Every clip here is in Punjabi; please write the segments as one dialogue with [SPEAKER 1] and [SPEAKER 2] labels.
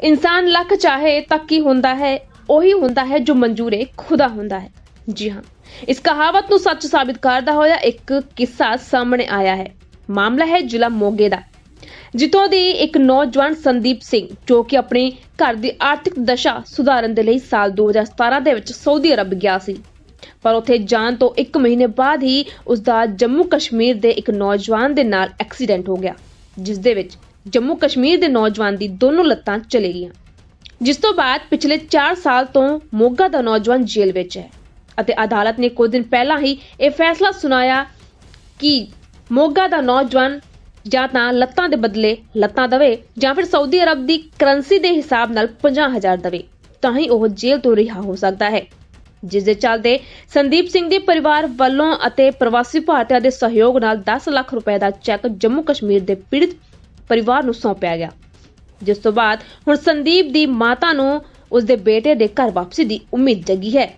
[SPEAKER 1] ਇਨਸਾਨ ਲੱਖ ਚਾਹੇ ਤਾਂ ਕੀ ਹੁੰਦਾ ਹੈ, ਉਹੀ ਹੁੰਦਾ ਹੈ ਜੋ ਮਨਜ਼ੂਰੇ ਖੁਦਾ ਹੁੰਦਾ ਹੈ। ਜੀ ਹਾਂ, ਇਸ ਕਹਾਵਤ ਨੂੰ ਸੱਚ ਸਾਬਿਤ ਕਰਦਾ ਹੋਇਆ ਇੱਕ ਕਿੱਸਾ ਸਾਹਮਣੇ ਆਇਆ ਹੈ। ਮਾਮਲਾ ਹੈ ਜ਼ਿਲ੍ਹਾ ਮੋਗੇ ਦਾ। ਜਿੱਥੋਂ ਦੀ ਇੱਕ ਨੌਜਵਾਨ ਸੰਦੀਪ ਸਿੰਘ, ਜੋ ਕਿ ਆਪਣੇ ਘਰ ਦੀ ਆਰਥਿਕ ਦਸ਼ਾ ਸੁਧਾਰਨ ਦੇ ਲਈ ਸਾਲ 2017 ਦੇ ਵਿੱਚ ਸਾਊਦੀ ਅਰਬ ਗਿਆ ਸੀ। ਪਰ ਉੱਥੇ ਜਾਣ ਤੋਂ 1 ਮਹੀਨੇ ਬਾਅਦ ਹੀ ਉਸ ਦਾ ਜੰਮੂ ਕਸ਼ਮੀਰ ਦੇ ਇੱਕ ਨੌਜਵਾਨ ਦੇ ਨਾਲ ਐਕਸੀਡੈਂਟ ਹੋ ਗਿਆ, ਜਿਸ ਦੇ ਵਿੱਚ ਜੰਮੂ ਕਸ਼ਮੀਰ ਦੇ ਨੌਜਵਾਨ ਦੀ ਦੋਨੋਂ ਲੱਤਾਂ ਚਲੇ ਗਈਆਂ, ਜਿਸ ਤੋਂ ਬਾਅਦ ਪਿਛਲੇ 4 ਸਾਲ ਤੋਂ ਮੋਗਾ ਦਾ ਨੌਜਵਾਨ ਜੇਲ੍ਹ ਵਿੱਚ ਹੈ ਅਤੇ ਅਦਾਲਤ ਨੇ ਕੁਝ ਦਿਨ ਪਹਿਲਾਂ ਹੀ ਇਹ ਫੈਸਲਾ ਸੁਣਾਇਆ ਕਿ ਮੋਗਾ ਦਾ ਨੌਜਵਾਨ ਜਾਂ ਤਾਂ ਲੱਤਾਂ ਦੇ ਬਦਲੇ ਲੱਤਾਂ ਦਵੇ ਜਾਂ ਫਿਰ ਸਾਊਦੀ ਅਰਬ ਦੀ ਕਰੰਸੀ ਦੇ ਹਿਸਾਬ ਨਾਲ 50000 ਦਵੇ, ਤਾਂ ਹੀ ਉਹ ਜੇਲ੍ਹ ਤੋਂ ਰਿਹਾ ਹੋ ਸਕਦਾ ਹੈ, ਜਿਸ ਦੇ ਚੱਲਦੇ ਸੰਦੀਪ ਸਿੰਘ ਦੇ ਪਰਿਵਾਰ ਵੱਲੋਂ ਅਤੇ ਪ੍ਰਵਾਸੀ ਭਾਰਤੀਆਂ ਦੇ ਸਹਿਯੋਗ ਨਾਲ 10 ਲੱਖ ਰੁਪਏ ਦਾ ਚੈੱਕ ਜੰਮੂ ਕਸ਼ਮੀਰ ਦੇ ਪੀੜਤ ਪਰਿਵਾਰ ਨੂੰ ਸੌਂਪਿਆ ਗਿਆ ਜਿਸ ਤੋਂ ਬਾਅਦ ਹੁਣ ਸੰਦੀਪ ਦੀ ਮਾਤਾ ਨੂੰ ਉਸ ਦੇ ਬੇਟੇ ਦੇ ਘਰ ਵਾਪਸੀ ਦੀ ਉਮੀਦ ਜਗੀ ਹੈ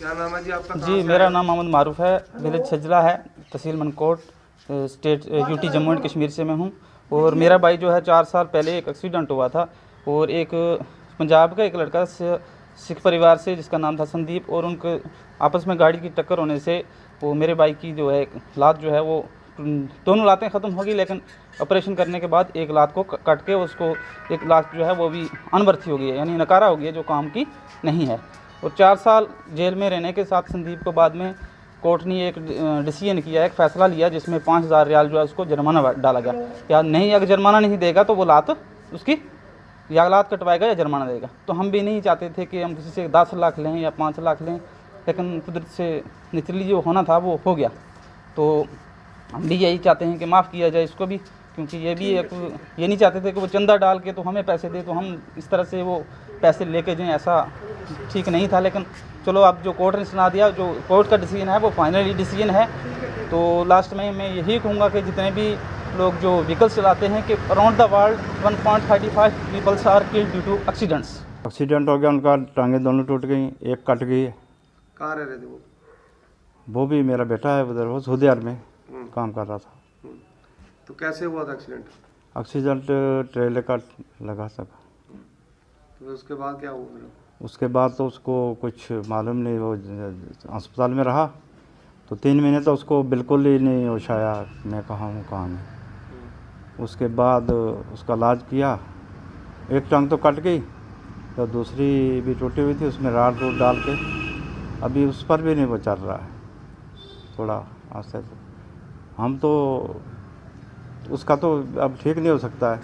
[SPEAKER 2] क्या नाम है जी आपका कहाँ
[SPEAKER 3] जी
[SPEAKER 2] से
[SPEAKER 3] मेरा
[SPEAKER 2] आए?
[SPEAKER 3] नाम मोहम्मद मारूफ है विलेज छजला है tehsil Mankot uh, state uh, UT Jammu and Kashmir से मैं हूँ और मेरा भाई जो है चार साल पहले एक एक्सीडेंट हुआ था और एक अ, पंजाब का एक लड़का स- सिख परिवार से जिसका नाम था संदीप और उनके आपस में गाड़ी की टक्कर होने से वो मेरे भाई की जो है लात जो है वो दोनों लातें ख़त्म हो गई लेकिन ऑपरेशन करने के बाद एक लात को क- काट के उसको एक लात जो है वो भी अनवर्थी हो गई है यानी नकारा हो गया जो काम की नहीं है। और चार साल जेल में रहने के साथ संदीप को बाद में कोर्ट ने एक डिसीज़न किया, एक फैसला लिया, जिसमें पाँच हज़ार रियाल जो है उसको जुर्माना डाला गया। या नहीं, अगर जुर्माना नहीं देगा तो वो लात उसकी, या लात कटवाएगा या जुर्माना देगा। तो हम भी नहीं चाहते थे कि हम किसी से दस लाख लें या पाँच लाख लें, लेकिन कुदरत से निचली जो होना था वो हो गया। तो हम भी यही चाहते हैं कि माफ़ किया जाए इसको भी क्योंकि ये भी एक ये नहीं चाहते थे कि वो चंदा डाल के तो हमें पैसे दे तो हम इस तरह से वो पैसे लेके जाएँ ऐसा ठीक नहीं था। लेकिन चलो अब जो कोर्ट ने सुना दिया जो कोर्ट का डिसीज़न है वो फाइनली डिसीज़न है। तो लास्ट में मैं यही कहूँगा कि जितने भी लोग जो व्हीकल्स चलाते हैं कि around the world 1.35 peoples are killed due to accidents
[SPEAKER 4] accident हो गया उनका टांगे दोनों टूट गई एक कट गई।
[SPEAKER 2] कहाँ रह रहे थे वो?
[SPEAKER 4] वो भी मेरा बेटा है उधर वो सऊदी अरब में। काम कर रहा था।
[SPEAKER 2] हम्म। तो कैसे हुआ था एक्सीडेंट
[SPEAKER 4] एक्सीडेंट ट्रेलर का लगा सब
[SPEAKER 2] तो उसके बाद क्या हुआ फिर?
[SPEAKER 4] उसके बाद तो उसको कुछ मालूम नहीं वो अस्पताल में रहा। तो तीन महीने तो उसको बिल्कुल ही नहीं होश आया मैं कहाँ हूँ कहाँ नहीं। उसके बाद उसका इलाज किया। एक टांग तो कट गई तो दूसरी भी टूटी हुई थी उसमें राड रूड डाल के। अभी उस पर भी नहीं वो चल रहा है। थोड़ा आस्ते से हम तो उसका तो अब ठीक नहीं हो सकता है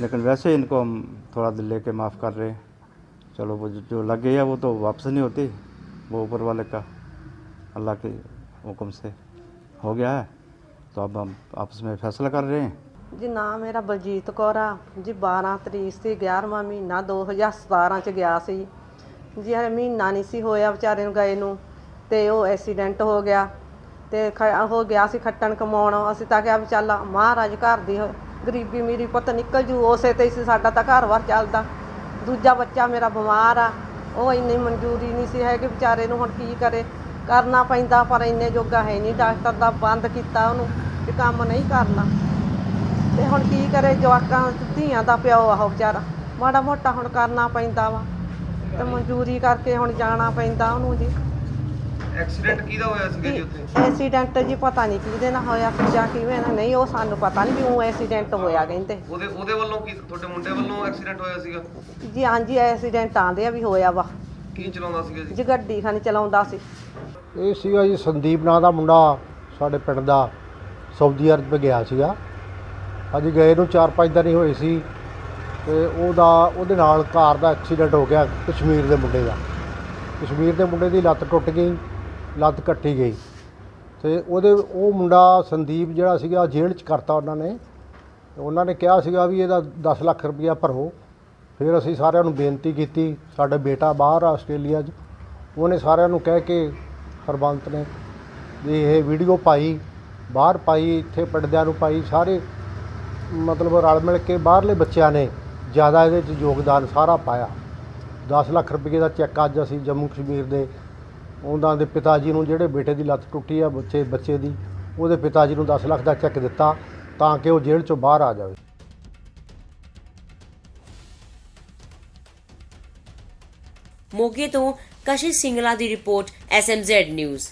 [SPEAKER 4] लेकिन वैसे इनको हम थोड़ा दिल लेके माफ़ कर रहे हैं चलो वो जो जो लग गई है वो तो वापस नहीं होती वो ऊपर वाले का अल्लाह के हुक्म से हो गया है तो अब हम आपस में फैसला कर रहे हैं
[SPEAKER 5] ਜੀ ਨਾਮ ਮੇਰਾ ਬਲਜੀਤ ਕੌਰ ਆ ਜੀ 12 ਤਰੀਕ ਸੀ 11ਵਾਂ ਮਹੀਨਾ 2017 ਚ ਗਿਆ ਸੀ ਜੀ ਹਰੇ ਮਹੀਨਾ ਨਹੀਂ ਸੀ ਹੋਇਆ ਵਿਚਾਰੇ ਨੂੰ ਗਏ ਨੂੰ ਤੇ ਉਹ ਐਕਸੀਡੈਂਟ ਹੋ ਗਿਆ ਤੇ ਖ- ਹੋ ਗਿਆ ਸੀ ਖੱਟਣ ਕਮਾਉਣ, ਅਸੀਂ ਤਾਂ ਕਿਹਾ ਵੀ ਚੱਲ ਮਹਾਰਾਜ ਘਰ ਦੀ ਹੋ- ਗਰੀਬੀ ਮੇਰੀ ਪੁੱਤ ਨਿਕਲ ਜੂ, ਉਸੇ ਤੇ ਹੀ ਸੀ ਸਾਡਾ ਤਾਂ ਘਰ-ਬਾਰ ਚੱਲਦਾ। ਦੂਜਾ ਬੱਚਾ ਮੇਰਾ ਬਿਮਾਰ ਆ, ਉਹ ਇੰਨੀ ਮਨਜ਼ੂਰੀ ਨਹੀਂ ਸੀ ਹੈ ਕਿ ਵਿਚਾਰੇ ਨੂੰ ਹੁਣ ਕੀ ਕਰੇ। ਕਰਨਾ ਪੈਂਦਾ, ਪਰ ਇੰਨੇ ਜੋਗਾ ਹੈ ਨਹੀਂ, ਡਾਕਟਰ ਦਾ ਬੰਦ ਕੀਤਾ ਉਹਨੂੰ ਵੀ ਕੰਮ ਨਹੀਂ ਕਰਨਾ। ਤੇ ਹੁਣ ਕੀ ਕਰੇ, ਜਵਾਕਾਂ, ਧੀਆਂ ਦਾ ਪਿਓ ਆ ਉਹ ਵਿਚਾਰਾ। ਮਾੜਾ ਮੋਟਾ ਹੁਣ ਕਰਨਾ ਪੈਂਦਾ ਵਾ, ਤੇ ਮਨਜ਼ੂਰੀ ਕਰਕੇ ਹੁਣ ਜਾਣਾ ਪੈਂਦਾ ਉਹਨੂੰ ਜੀ।
[SPEAKER 2] ਐਕਸੀਡੈਂਟ ਕਿਹਦਾ ਹੋਇਆ ਸੀਗਾ ਜੀ ਉੱਥੇ?
[SPEAKER 5] ਐਕਸੀਡੈਂਟ ਜੀ ਪਤਾ ਨਹੀਂ ਕਿਹਦੇ ਨਾਲ ਹੋਇਆ ਜਾਂ ਕਿਵੇਂ ਨਾ ਨਹੀਂ ਉਹ ਸਾਨੂੰ ਪਤਾ ਨਹੀਂ ਵੀ ਉਹ ਐਕਸੀਡੈਂਟ ਹੋਇਆ ਕਹਿੰਦੇ।
[SPEAKER 2] ਉਹਦੇ ਉਹਦੇ ਵੱਲੋਂ ਕੀ ਤੁਹਾਡੇ ਮੁੰਡੇ ਵੱਲੋਂ ਐਕਸੀਡੈਂਟ ਹੋਇਆ ਸੀਗਾ?
[SPEAKER 5] ਜੀ ਹਾਂਜੀ ਐਕਸੀਡੈਂਟ ਆਂਦੇ ਆ ਵੀ ਹੋਇਆ ਵਾ।
[SPEAKER 2] ਕੀ ਚਲਾਉਂਦਾ ਸੀਗਾ ਜੀ?
[SPEAKER 5] ਜੀ ਗੱਡੀ ਖਾਨੀ ਚਲਾਉਂਦਾ ਸੀ।
[SPEAKER 6] ਇਹ ਸੀਗਾ ਜੀ ਸੰਦੀਪ ਨਾਂ ਦਾ ਮੁੰਡਾ ਸਾਡੇ ਪਿੰਡ ਦਾ ਸਾਊਦੀ ਅਰਬ ਗਿਆ ਸੀਗਾ। ਅੱਜ ਗਏ ਨੂੰ 4-5 ਦਿਨ ਹੀ ਹੋਏ ਸੀ ਤੇ ਉਹਦਾ ਉਹਦੇ ਨਾਲ ਕਾਰ ਦਾ ਐਕਸੀਡੈਂਟ ਹੋ ਗਿਆ ਕਸ਼ਮੀਰ ਦੇ ਮੁੰਡੇ ਦਾ। ਕਸ਼ਮੀਰ ਦੇ ਮੁੰਡੇ ਦੀ ਲੱਤ ਟੁੱਟ ਗਈ। ਲੱਤ ਕੱਟੀ ਗਈ। ਤੇ ਉਹਦੇ ਉਹ ਮੁੰਡਾ ਸੰਦੀਪ ਜਿਹੜਾ ਸੀਗਾ ਜੇਲ੍ਹ 'ਚ ਕਰਤਾ ਉਹਨਾਂ ਨੇ। ਉਹਨਾਂ ਨੇ ਕਿਹਾ ਸੀਗਾ ਵੀ ਇਹਦਾ 10 ਲੱਖ ਰੁਪਇਆ ਭਰੋ। ਫਿਰ ਅਸੀਂ ਸਾਰਿਆਂ ਨੂੰ ਬੇਨਤੀ ਕੀਤੀ, ਸਾਡਾ ਬੇਟਾ ਬਾਹਰ ਆ ਆਸਟ੍ਰੇਲੀਆ 'ਚ। ਉਹਨੇ ਸਾਰਿਆਂ ਨੂੰ ਕਹਿ ਕੇ ਹਰਬੰਤ ਨੇ ਵੀ ਇਹ ਵੀਡੀਓ ਪਾਈ, ਬਾਹਰ ਪਾਈ, ਇੱਥੇ ਪਿੰਡਿਆਂ ਨੂੰ ਪਾਈ, ਸਾਰੇ ਮਤਲਬ ਰਲ ਮਿਲ ਕੇ ਬਾਹਰਲੇ ਬੱਚਿਆਂ ਨੇ ਜ਼ਿਆਦਾ ਇਹਦੇ 'ਚ ਯੋਗਦਾਨ ਸਾਰਾ ਪਾਇਆ। 10 ਲੱਖ ਰੁਪਏ ਦਾ ਚੈੱਕ ਅੱਜ ਅਸੀਂ ਜੰਮੂ ਕਸ਼ਮੀਰ ਦੇ ਉਹਨਾਂ ਦੇ ਪਿਤਾ ਜੀ ਨੂੰ ਜਿਹੜੇ ਬੇਟੇ ਦੀ ਲੱਤ ਟੁੱਟੀ ਆ, ਬੱਚੇ ਬੱਚੇ ਦੀ, ਉਹਦੇ ਪਿਤਾ ਜੀ ਨੂੰ 10 ਲੱਖ ਦਾ ਚੈੱਕ ਦਿੱਤਾ ਤਾਂ ਕਿ ਉਹ ਜੇਲ੍ਹ ਚੋਂ ਬਾਹਰ ਆ ਜਾਵੇ।
[SPEAKER 7] ਮੋਗੇ ਤੋਂ ਕਸ਼ਿਸ਼ ਸਿੰਗਲਾ ਦੀ ਰਿਪੋਰਟ, ਐਸਐਮਜ਼ੈਡ ਨਿਊਜ਼।